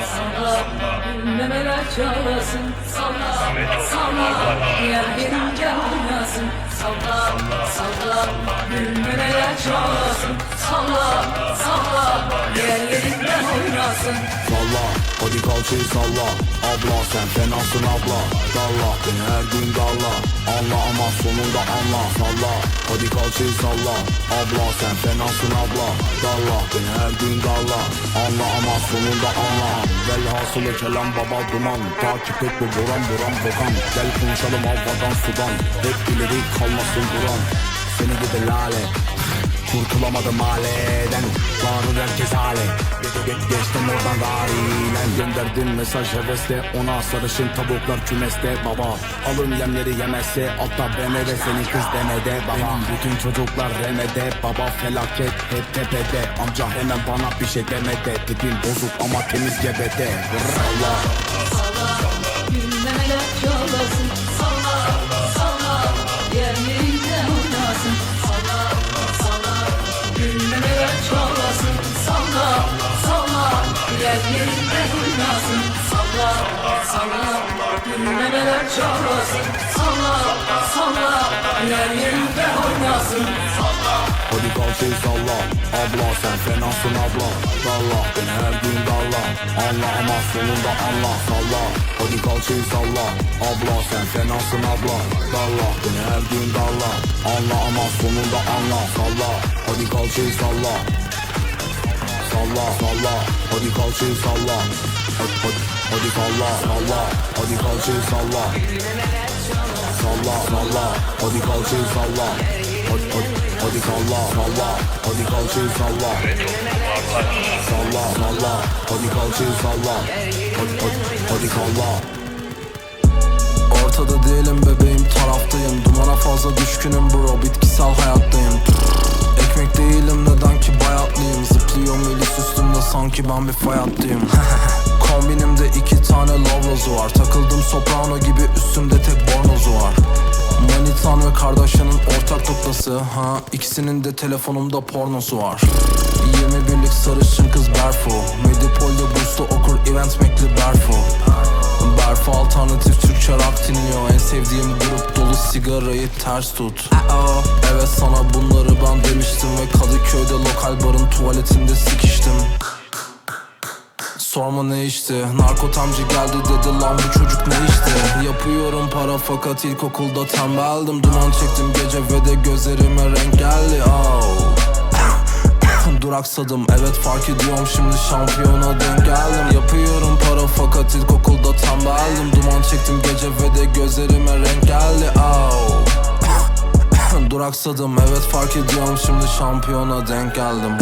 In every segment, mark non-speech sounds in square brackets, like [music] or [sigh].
Salla Memeler çalasın Salla Salla Yer gelince oynasın Salla Salla Memeler çalasın Salla Salla Yer yerinde oynasın Salla hadi kalçayı salla. Abla sen fenasın abla. Dalla beni her gün dalla. Anla ama sonunda anla. Salla hadi kalçayı salla. Abla sen fenasın abla. Dalla beni her gün dalla. Anla ama sonunda anla. Velhasılı kelam baba duman. Takip et bu buram buram bokan. Gel konuşalım havadan sudan. Hep ileri kalmasın duran Seni gidi lale Kurtulamadım haleden Bağırır herkes hale. Ge- ge- Geçtim oradan garilen Gönderdim mesaj hevesle Ona sarışın tavuklar kümeste. Baba alın yemleri yemezse Altta BMW senin kız demede. Baba bütün çocuklar remede. Baba felaket hep tepede. Amca hemen bana bir şey demede. Tipim bozuk ama temiz gebede. Allah. Memeler Yer yerinde oynasın Salla Salla Memeler çalasın Salla Salla Yer yerinde oynasın Hadi kalçayı salla Abla sen fenasın abla Dalla beni her gün dalla Anla ama sonunda anla Salla hadi kalçayı salla Abla sen fenasın abla Dalla beni her gün dalla Anla ama sonunda anla Salla hadi kalçayı salla Salla salla. Hadi kalçayı salla. Hadi, hadi, hadi salla salla. Hadi kalçayı salla. Salla salla. Hadi kalçayı salla. Hadi hadi hadi salla salla. Hadi kalçayı salla. Salla salla. Hadi kalçayı salla. Hadi hadi hadi salla. Ortada değilim bebeğim taraftayım. Dumana fazla düşkünüm bro bitkisel hayattayım ben bir fay hattıyım [laughs] Kombinimde iki tane lavlozu var. Takıldım soprano gibi üstümde tek bornozu var. Manitan ve kardeşinin ortak noktası ha? İkisinin de telefonumda pornosu var. 21'lik sarışın kız Berfu. Medipol'de burslu okur event mekli Berfu. Berfu alternatif Türkçe rock dinliyor. En sevdiğim grup dolu sigarayı ters tut. Evet sana bunları ben demiştim Ve Kadıköy'de lokal barın tuvaletinde sikiştim Sorma ne içti Narkotamcı geldi dedi lan bu çocuk ne içti Yapıyorum para fakat ilkokulda tembeldim Duman çektim gece ve de gözlerime renk geldi. Oh. [coughs] Duraksadım evet fark ediyorum. Şimdi şampiyona denk geldim. Yapıyorum para fakat ilkokulda tembeldim Duman çektim gece ve de gözlerime renk geldi. Oh. [coughs] Duraksadım evet fark ediyorum. Şimdi şampiyona denk geldim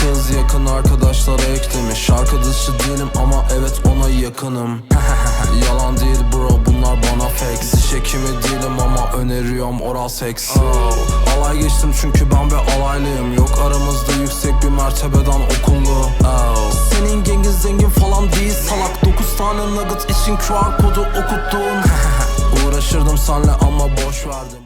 Kız yakın arkadaşlara eklemiş. Şarkı dışı değilim ama evet ona yakınım. [laughs] Yalan değil bro bunlar bana fake. Diş hekimi değilim ama öneriyorum oral seks. Oh. Alay geçtim çünkü ben bir alaylıyım. Yok aramızda yüksek bir mertebeden okullu. Oh. Senin gengin zengin falan değil salak. 9 tane nugget için QR kodu okuttun [laughs] Uğraşırdım senle ama boş verdim